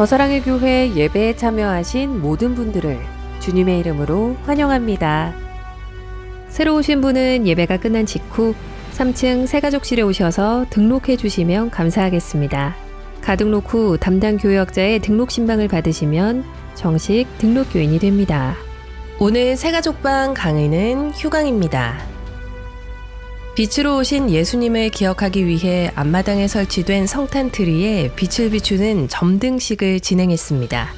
더사랑의 교회 예배에 참여하신 모든 분들을 주님의 이름으로 환영합니다. 새로 오신 분은 예배가 끝난 직후 3층 새가족실에 오셔서 등록해 주시면 감사하겠습니다. 가등록 후 담당 교역자의 등록 신방을 받으시면 정식 등록 교인이 됩니다. 오늘 새가족방 강의는 휴강입니다. 빛으로 오신 예수님을 기억하기 위해 앞마당에 설치된 성탄 트리에 빛을 비추는 점등식을 진행했습니다.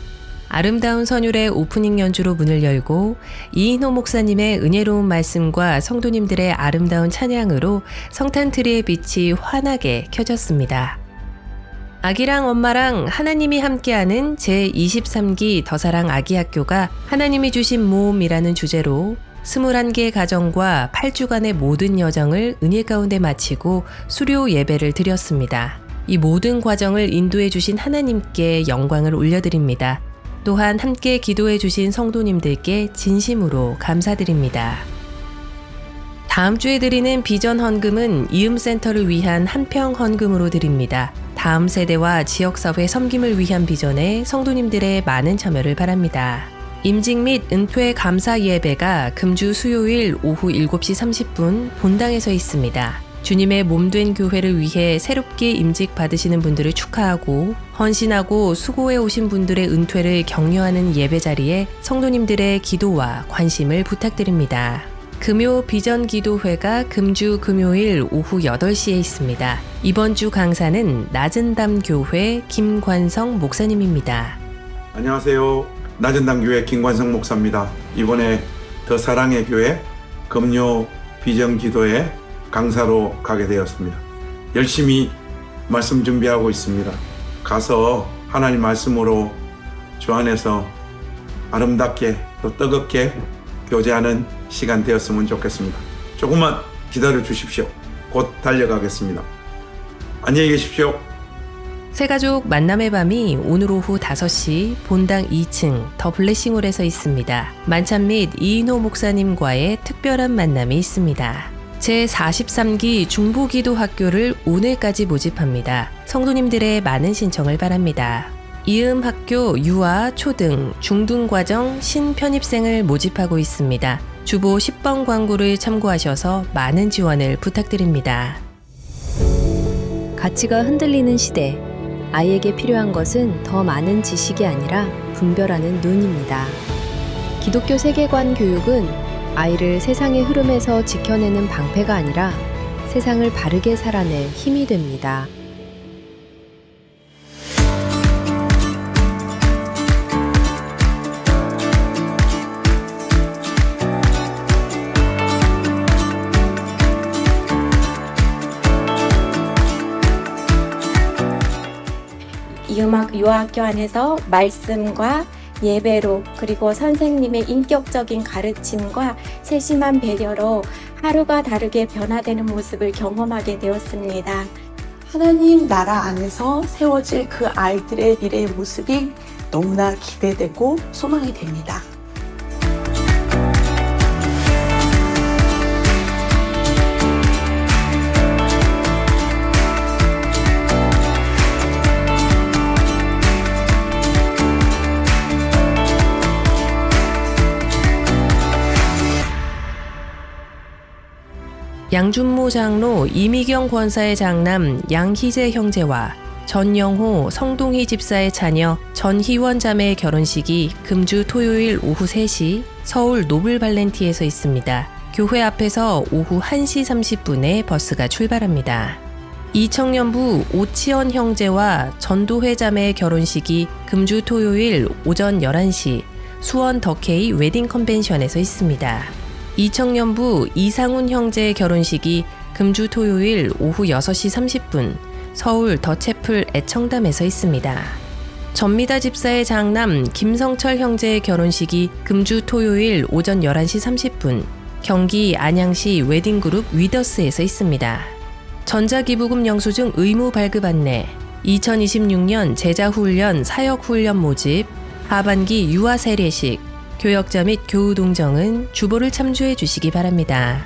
아름다운 선율의 오프닝 연주로 문을 열고 이인호 목사님의 은혜로운 말씀과 성도님들의 아름다운 찬양으로 성탄 트리의 빛이 환하게 켜졌습니다. 아기랑 엄마랑 하나님이 함께하는 제23기 더사랑 아기 학교가 하나님이 주신 모험이라는 주제로 21개 가정과 8주간의 모든 여정을 은혜 가운데 마치고 수료 예배를 드렸습니다. 이 모든 과정을 인도해 주신 하나님께 영광을 올려드립니다. 또한 함께 기도해 주신 성도님들께 진심으로 감사드립니다. 다음 주에 드리는 비전 헌금은 이음센터를 위한 한평 헌금으로 드립니다. 다음 세대와 지역사회 섬김을 위한 비전에 성도님들의 많은 참여를 바랍니다. 임직 및 은퇴 감사 예배가 금주 수요일 오후 7시 30분 본당에서 있습니다. 주님의 몸된 교회를 위해 새롭게 임직 받으시는 분들을 축하하고 헌신하고 수고해 오신 분들의 은퇴를 격려하는 예배 자리에 성도님들의 기도와 관심을 부탁드립니다. 금요 비전 기도회가 금주 금요일 오후 8시에 있습니다. 이번 주 강사는 낮은 담 교회 김관성 목사님입니다. 안녕하세요. 낮은 당 교회 김관성 목사입니다. 이번에 더 사랑의 교회 금요 비전 기도회 강사로 가게 되었습니다. 열심히 말씀 준비하고 있습니다. 가서 하나님 말씀으로 주 안에서 아름답게 또 뜨겁게 교제하는 시간 되었으면 좋겠습니다. 조금만 기다려 주십시오. 곧 달려가겠습니다. 안녕히 계십시오. 새가족 만남의 밤이 오늘 오후 5시 본당 2층 더 블레싱홀에서 있습니다. 만찬 및 이인호 목사님과의 특별한 만남이 있습니다. 제43기 중보기도학교를 오늘까지 모집합니다. 성도님들의 많은 신청을 바랍니다. 이음 학교 유아, 초등, 중등 과정 신편입생을 모집하고 있습니다. 주보 10번 광고를 참고하셔서 많은 지원을 부탁드립니다. 가치가 흔들리는 시대. 아이에게 필요한 것은 더 많은 지식이 아니라 분별하는 눈입니다. 기독교 세계관 교육은 아이를 세상의 흐름에서 지켜내는 방패가 아니라 세상을 바르게 살아낼 힘이 됩니다. 이 음악 유아학교 안에서 말씀과 예배로 그리고 선생님의 인격적인 가르침과 세심한 배려로 하루가 다르게 변화되는 모습을 경험하게 되었습니다. 하나님 나라 안에서 세워질 그 아이들의 미래의 모습이 너무나 기대되고 소망이 됩니다. 양준모 장로 이미경 권사의 장남 양희재 형제와 전영호 성동희 집사의 자녀 전희원 자매의 결혼식이 금주 토요일 오후 3시 서울 노블 발렌티에서 있습니다. 교회 앞에서 오후 1시 30분에 버스가 출발합니다. 이청년부 오치원 형제와 전도회 자매의 결혼식이 금주 토요일 오전 11시 수원 더케이 웨딩 컨벤션에서 있습니다. 이청년부 이상훈 형제의 결혼식이 금주 토요일 오후 6시 30분 서울 더채플 애청담에서 있습니다. 전미다 집사의 장남 김성철 형제의 결혼식이 금주 토요일 오전 11시 30분 경기 안양시 웨딩그룹 위더스에서 있습니다. 전자기부금 영수증 의무 발급 안내 2026년 제자훈련 사역훈련 모집 하반기 유아 세례식 교역자 및 교우 동정은 주보를 참조해 주시기 바랍니다.